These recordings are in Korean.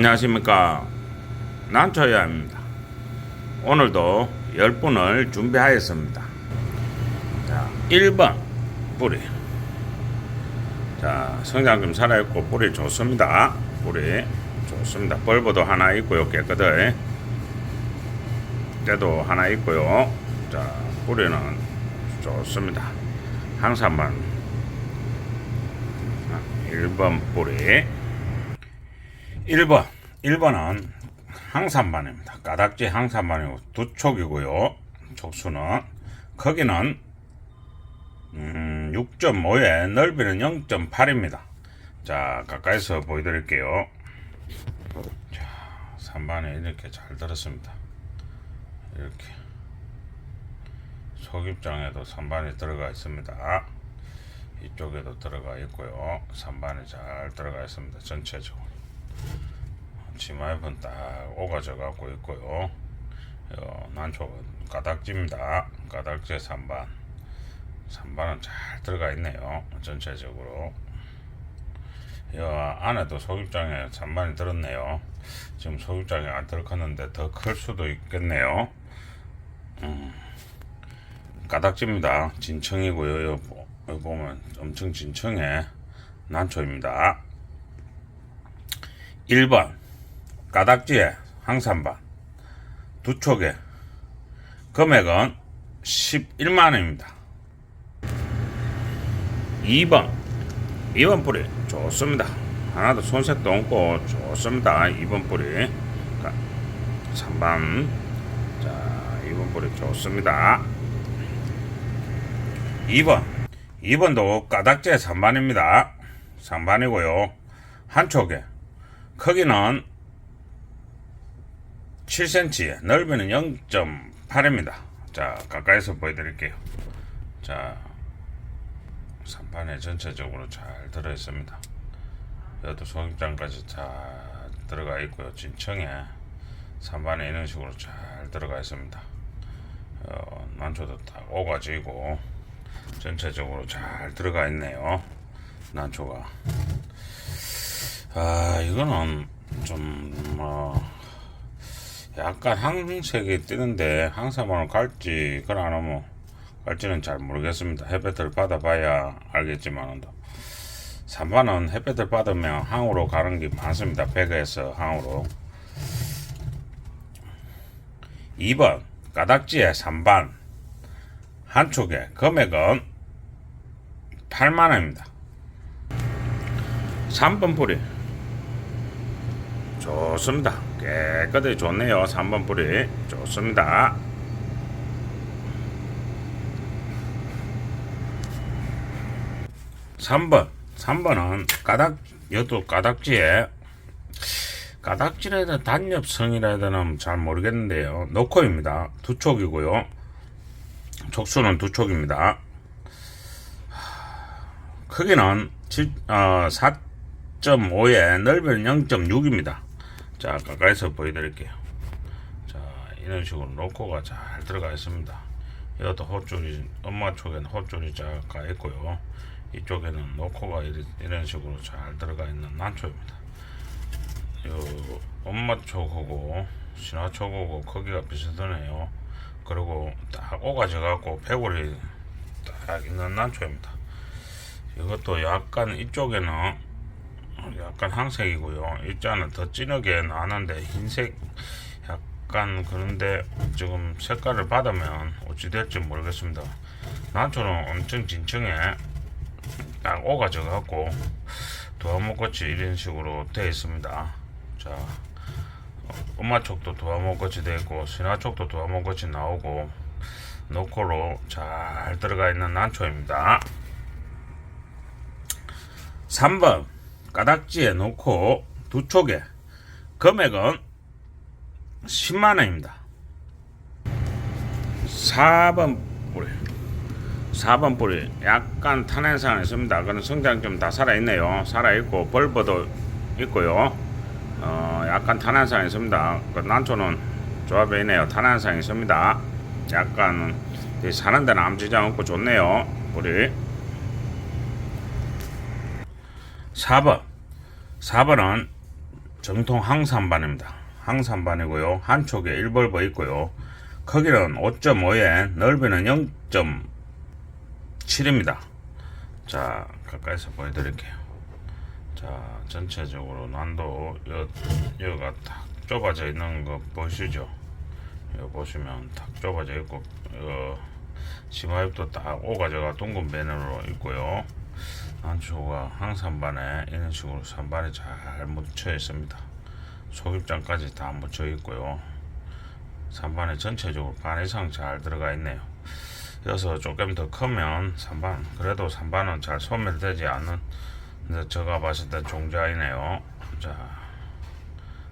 안녕하십니까? 난초야입니다. 오늘도 10분을 준비하였습니다. 자 1번 뿌리. 자 성장 좀 살아있고 뿌리 좋습니다. 뿌리 좋습니다. 벌브도 하나 있고요 깨끗해. 때도 하나 있고요. 자 뿌리는 좋습니다. 항산만. 1번 뿌리 1번. 1번은 항산반입니다. 가닥지 항산반이고 두 촉이고요. 촉수는 크기는 음, 6.5에 넓이는 0.8입니다. 자 가까이서 보여드릴게요. 자 3반에 이렇게 잘 들었습니다. 이렇게. 속입장에도 3반이 들어가 있습니다. 이쪽에도 들어가 있고요. 3반이 잘 들어가 있습니다. 전체적으로 치마잎은 딱 오가져 갖고 있고요. 어, 난초가 가닥지입니다. 가닥지 3반. 3반은 잘 들어가 있네요 전체적으로. 여 안에도 속입장에 3반이 들었네요. 지금 속입장에 안 들어갔는데 더 클 수도 있겠네요. 음, 가닥지입니다. 진청이고요. 보- 여기 보면 엄청 진청의 난초입니다. 1번 가닥지에 항산반 두 촉에 금액은 11만원입니다. 2번 2번 뿌리 좋습니다. 하나도 손색도 없고 좋습니다. 2번 뿌리. 3번 자 2번 뿌리 좋습니다. 2번 2번도 가닥지에 3반입니다. 3반이고요. 한 촉에 크기는 7cm, 넓이는 0.8입니다. 자, 가까이서 보여드릴게요. 자, 3판에 전체적으로 잘 들어 있습니다. 여기도 속입장까지 잘 들어가 있고요. 진청에 3판에 이런 식으로 잘 들어가 있습니다. 어, 난초도 딱 오가지고 전체적으로 잘 들어가 있네요. 난초가. 아, 이거는 좀, 뭐, 약간 항색이 뜨는데 항산화를 갈지, 그건 안 하면 갈지는 잘 모르겠습니다. 햇볕을 받아봐야 알겠지만은, 3반은 햇볕을 받으면 항으로 가는 게 많습니다. 배가에서 항으로. 2번, 가닥지에 3반, 한쪽에 금액은 8만원입니다. 3번 뿌리. 좋습니다. 깨끗하게 좋네요. 3번 뿌리. 좋습니다. 삼번 3번은 가닥, 여도 가닥지에 가닥지라 해야 되나 단엽성이라 해야 되나 잘 모르겠는데요. 노코입니다. 두 촉이고요. 촉수는 두 촉입니다. 크기는 7, 어, 4.5에 넓이는 0.6입니다. 자, 가까이서 보여드릴게요. 자, 이런 식으로 로코가 잘 들어가 있습니다. 이것도 호줄이, 엄마 쪽에는 호줄이 잘 가 있고요. 이쪽에는 로코가 이런 식으로 잘 들어가 있는 난초입니다. 요, 엄마 쪽하고 신화 쪽하고 크기가 비슷하네요. 그리고 딱 오가져 갖고 배골이 딱 있는 난초입니다. 이것도 약간 이쪽에는 약간 항색이고요. 이자는 더 진하게 나는데 흰색 약간 그런데 지금 색깔을 받으면 어찌 될지 모르겠습니다. 난초는 엄청 진청에 딱 오가져 갖고 도화목같이 이런 식으로 되어 있습니다. 자, 어, 엄마 쪽도 도화목같이 되어 있고 신화 쪽도 도화목같이 나오고 노코로 잘 들어가 있는 난초입니다. 3번 가닥지에 놓고 두 촉에 금액은 10만원입니다. 4번 뿌리 4번 뿌리 약간 탄현상이 있습니다. 그런 성장 좀 다 살아있네요. 살아있고 벌버도 있고요. 어, 약간 탄현상이 있습니다. 그 난초는 조합에 있네요. 탄현상이 있습니다. 약간 사는 데는 암지장 없고 좋네요. 뿌리 4번. 4번은 정통 항산반입니다. 항산반이고요. 한쪽에 1벌버 있고요. 크기는 5.5에 넓이는 0.7입니다. 자, 가까이서 보여드릴게요. 자, 전체적으로 난도 여, 여가 딱 좁아져 있는 거 보시죠. 여기 보시면 딱 좁아져 있고, 어, 치마입도 딱 오가져가 둥근 배너로 있고요. 안초가 항산반에 이런 식으로 산반에 잘 묻혀 있습니다. 속입장까지 다 묻혀 있고요. 산반에 전체적으로 반 이상 잘 들어가 있네요. 여기서 조금 더 크면 산반, 그래도 산반은 잘 소멸되지 않는 이제 제가 봤을 때 종자이네요. 자,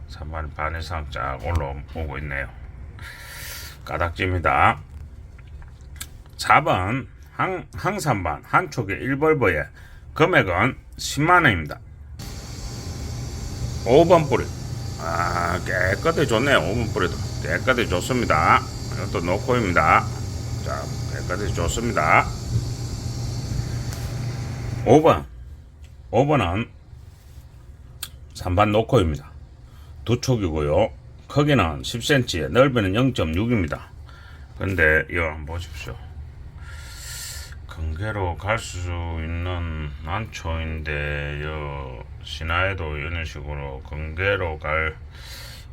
산반 반 이상 쫙 올라오고 있네요. 가닥지입니다. 4번 항, 항산반 한쪽에 1벌버에 금액은 10만원입니다. 5번 뿌리. 아 깨끗이 좋네요 5번 뿌리도. 깨끗이 좋습니다. 이것도 노코입니다. 자 깨끗이 좋습니다. 5번. 5번은 3반 노코입니다. 두 촉이고요. 크기는 10cm에 넓이는 0.6입니다. 근데 이거 한번 보십시오 근계로 갈 수 있는 난초인데 요. 신화에도 이런 식으로 근계로 갈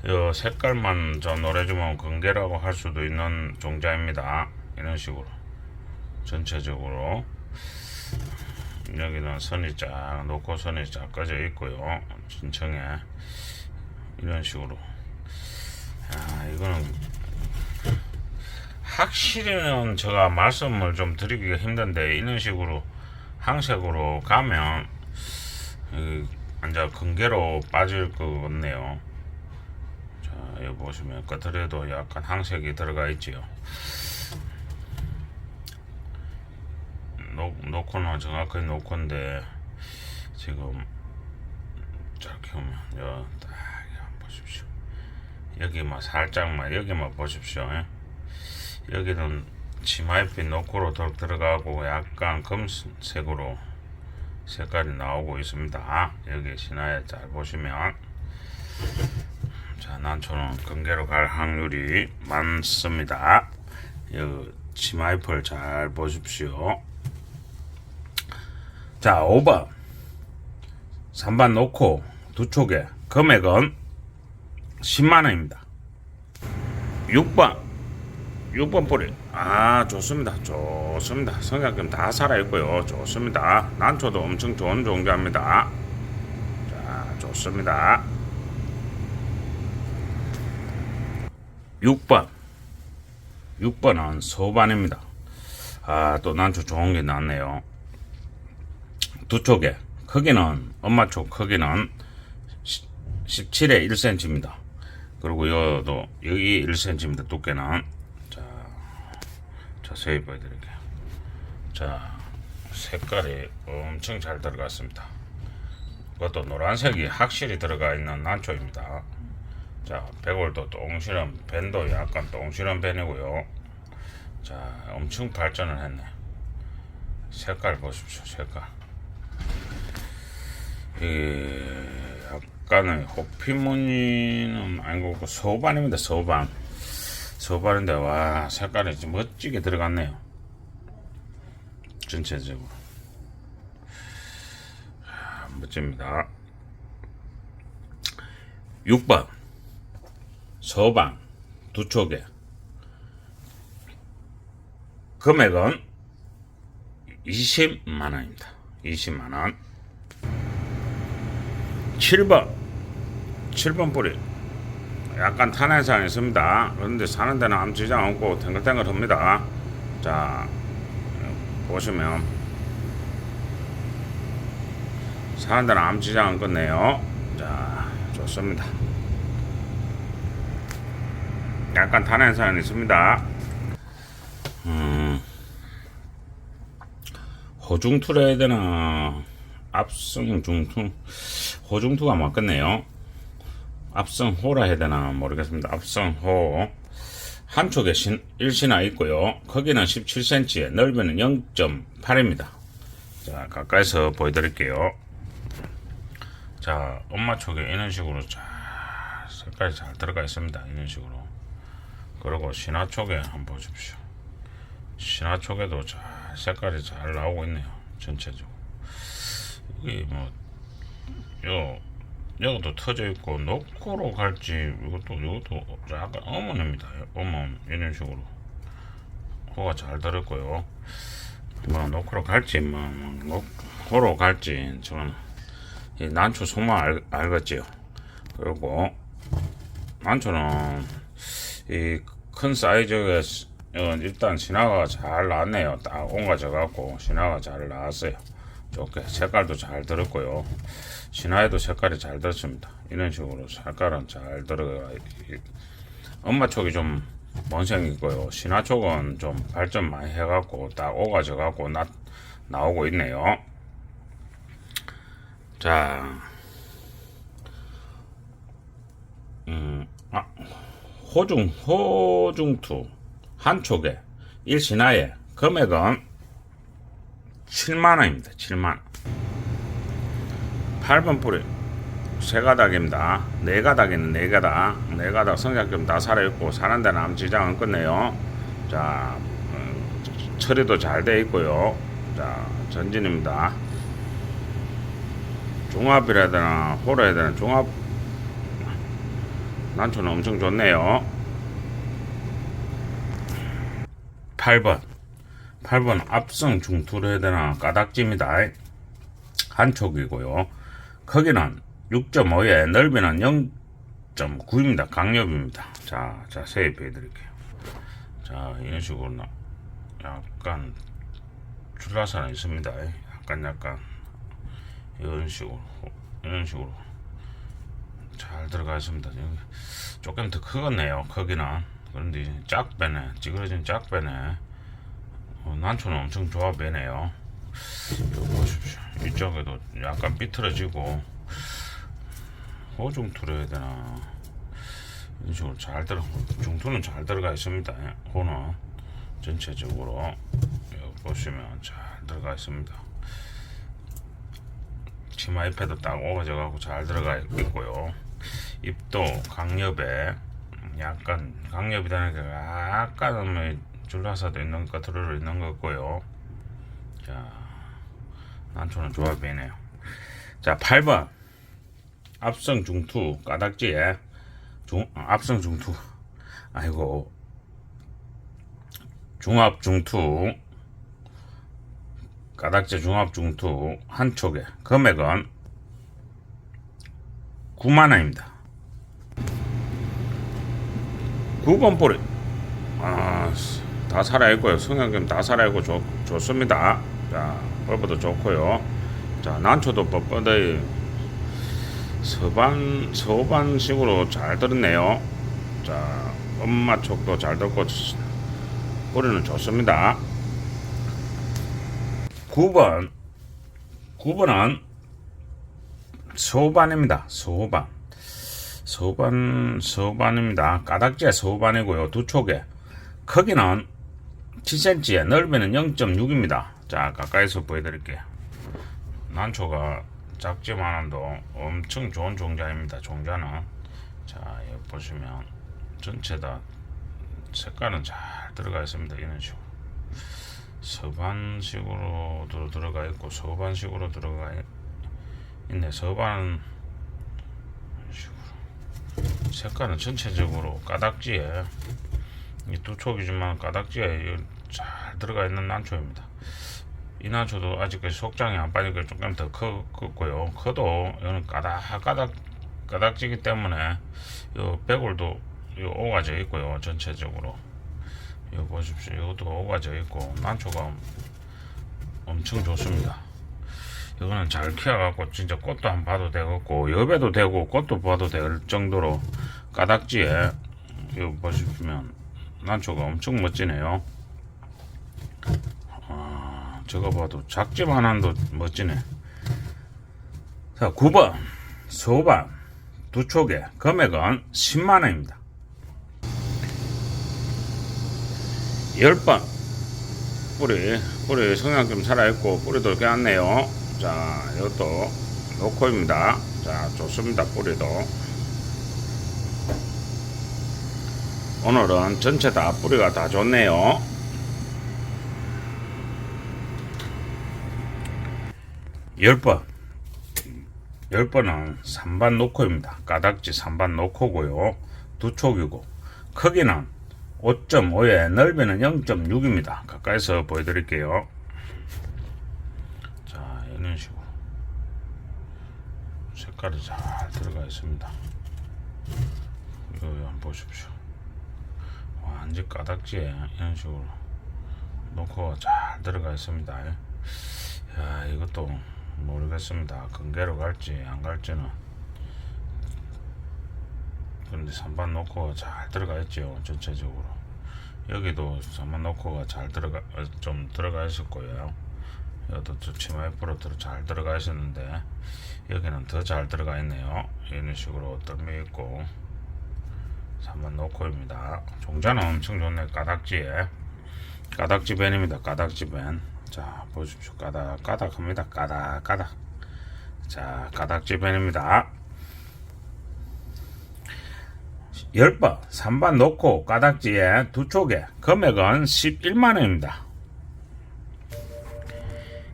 요 색깔만 저 노래주면 근계라고 할 수도 있는 종자입니다. 이런 식으로. 전체적으로. 여기는 선이 쫙 놓고 선이 쫙 꺼져 있고요. 진청에. 이런 식으로. 아 이거는 확실히는 제가 말씀을 좀 드리기가 힘든데 이런 식으로 항색으로 가면 이 완전 근계로 빠질 것 같네요. 자 여기 보시면 끝에도 약간 항색이 들어가 있지요. 놓, 놓고는 정확하게 놓고인데 지금 저렇게 보면 여딱 보십시오. 여기만 살짝만 여기만 보십시오. 예? 여기는 치마잎이 노코로 더 들어가고 약간 검색으로 색깔이 나오고 있습니다. 여기 신화에 잘 보시면 자 난초는 근계로 갈 확률이 많습니다. 여기 치마잎을 잘 보십시오. 자 5번 3반 놓고 두 촉에 금액은 10만원입니다. 6번 6번 뿌리. 아, 좋습니다. 좋습니다. 성향금 다 살아있고요. 좋습니다. 난초도 엄청 좋은 종자입니다. 자, 좋습니다. 6번. 6번은 소반입니다. 아, 또 난초 좋은 게 나왔네요. 두 쪽에 크기는, 엄마 쪽 크기는 17에 1cm입니다. 그리고 여도 여기 1cm입니다. 두께는. 자세히 보여드릴게요. 자, 색깔이 엄청 잘 들어갔습니다. 그것도 노란색이 확실히 들어가 있는 난초입니다. 자, 백월도 똥실한 밴도 약간 똥실한 밴이고요. 자, 엄청 발전을 했네. 색깔 보십시오, 색깔. 이 약간의 호피무늬는 아니고 그 소반입니다, 소반. 소바른데 와 색깔이 좀 멋지게 들어갔네요. 전체적으로. 아, 멋집니다. 6번 소방. 두 쪽에. 금액은 20만원입니다. 20만원. 7번. 7번 뿌리 약간 탄핵사항이 있습니다. 그런데 사는 데는 아무 지장 없고 탱글탱글합니다. 자 보시면 사는 데는 아무 지장 없겠네요. 자 좋습니다. 약간 탄핵사항이 있습니다. 음, 호중투라 해야 되나 압승 중투 호중투가 맞겠네요. 앞성호라 해야 되나 모르겠습니다. 앞성호 한쪽에 신, 1신화 있고요. 크기는 17cm에 넓이는 0.8입니다. 자 가까이서 보여드릴게요. 자 엄마 쪽에 이런 식으로 쫙 색깔이 잘 들어가 있습니다. 이런 식으로. 그리고 신화 쪽에 한번 보십시오. 신화 쪽에도 잘 색깔이 잘 나오고 있네요. 전체적으로. 이게 뭐, 요, 여기도 터져 있고, 노코로 갈지, 이것도, 이것도 약간 어머니입니다. 어머, 이런 식으로. 코가 잘 들었고요. 뭐, 노코로 갈지, 뭐, 뭐 노코로 갈지, 저는, 이 난초 소만 알, 알겠지요. 그리고, 난초는, 이 큰 사이즈에 어, 일단 신화가 잘 나왔네요. 딱 옹가져 갖고 신화가 잘 나왔어요. 좋게 색깔도 잘 들었고요. 신화에도 색깔이 잘 들었습니다. 이런 식으로 색깔은 잘 들어가. 있- 엄마 쪽이 좀 먼생이고요. 신화 쪽은 좀 발전 많이 해갖고 딱 오가져 갖고 나 나오고 있네요. 자, 음, 아, 호중 호중투 한 촉에 1신화에 금액은 7만 원입니다. 7만 원. 8번 뿌리 세 가닥입니다. 네 가닥에는 네 가닥, 네 가닥 성장점 다 살아있고 사는 데는 아무 지장 은 끝내요. 자, 음, 처리도 잘 돼 있고요. 자, 전진입니다. 종합이라 해야 되나, 호라 해야 되나, 종합 난초는 엄청 좋네요. 8번. 8번 앞성 중투로 해야 되나 까닥지입니다. 한 촉이고요. 크기는 6.5에 넓이는 0.9입니다. 강력입니다. 자, 자세히 보여드릴게요. 자, 이런 식으로 나- 약간 줄라사는 있습니다. 약간 약간 이런 식으로 이런 식으로 잘 들어가 있습니다. 조금 더 크겠네요. 크기는 그런데 짝 빼네. 찌그러진 짝 빼네. 어, 난초는 엄청 좋아 빼네요. 이거 보십시오. 이쪽에도 약간 삐뚤어지고 호중투로 해야 되나 이런 식으로 잘 들어 중투는 잘 들어가 있습니다. 호는 전체적으로 보시면 잘 들어가 있습니다. 치마 잎에도 딱 오가져 갖고 잘 들어가 있고요. 잎도 강엽에 약간 강엽이라는 게 약간은 뭐 줄라사도 있는 것 들어 있는 것 같고요. 자, 난초는 좋아 보이네요. 자, 8번. 앞성 중투 까닥지에 중 어, 앞성 중투. 아이고. 중압 중투. 까닥지 중압 중투. 한 촉에. 금액은 9만 원입니다. 9번 뿌리. 아, 다 살아있고요. 성형금 다 살아있고 좋, 좋습니다. 자, 뻣뻣도 좋고요. 자, 난초도 뻣뻣의 서반, 서반식으로 잘 들었네요. 자, 엄마 촉도 잘 듣고 뿌리는 좋습니다. 9번 9번은 소반입니다. 소반 소반 소반입니다. 가닥지에 소반이고요. 두 촉에 크기는 7cm에 넓이는 0.6입니다. 자 가까이서 보여드릴게요. 난초가 작지만도 엄청 좋은 종자입니다. 종자는 자 여기 보시면 전체 다 색깔은 잘 들어가 있습니다. 이런 식으로 서반식으로도 들어가 있고 서반식으로 들어가 있- 있네. 서반 식으로 색깔은 전체적으로 까닥지에 이 두 촉이지만 까닥지에 이잘 들어가 있는 난초입니다. 이 난초도 아직까지 속장이 안 빠지니까 조금 더 커, 컸고요. 커도 이거는 까닥 까닥 까닥지기 때문에 요 배골도 요 오가져 있고요. 전체적으로. 이거 보십시오. 이것도 오가져 있고 난초가 엄청 좋습니다. 이거는 잘 키워갖고 진짜 꽃도 한 봐도 되겠고 여배도 되고 꽃도 봐도 될 정도로 까닥지에 이거 보시면 난초가 엄청 멋지네요. 아, 저거 봐도 작지만 한도 멋지네. 자, 9번 소반 두 촉에 금액은 10만 원입니다. 10번 뿌리 뿌리 성향 좀 살아있고 뿌리도 깨었네요 자 이것도 노코입니다 자 좋습니다 뿌리도 오늘은 전체 다 뿌리가 다 좋네요. 열 번. 열 번은 3반 노코입니다. 까닥지 3반 노코고요. 두 촉이고 크기는 5.5에 넓이는 0.6입니다. 가까이서 보여드릴게요. 자, 이런 식으로 색깔이 잘 들어가 있습니다. 이거 한번 보십시오. 완전 까닥지에 이런 식으로 놓고 잘 들어가 있습니다. 야, 이것도 모르겠습니다. 근개로 갈지 안 갈지는. 그런데 3반 놓고 잘 들어가 있죠. 전체적으로. 여기도 3반 놓고가 잘 들어가 어, 좀 들어가. 여기도 저 치마 들어 잘 들어가 있었는데 여기는 더 잘 들어가 있네요. 이런 식으로 떨며 있고 3반 놓고입니다. 종자는 엄청 좋네. 까닥지에 까닥지 밴입니다. 까닥지 밴. 자 보십시오. 까닥 까닥합니다. 까닥 까닥. 자 까닥지 밴입니다. 10번 3반 놓고 까닥지에 두 쪽에 금액은 11만원입니다.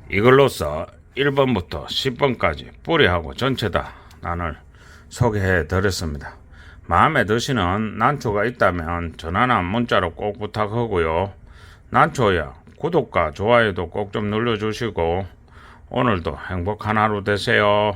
이걸로써 1번부터 10번까지 뿌리하고 전체 다 난을 소개해 드렸습니다. 마음에 드시는 난초가 있다면 전화나 문자로 꼭 부탁하고요. 난초야 구독과 좋아요도 꼭 좀 눌러주시고 오늘도 행복한 하루 되세요.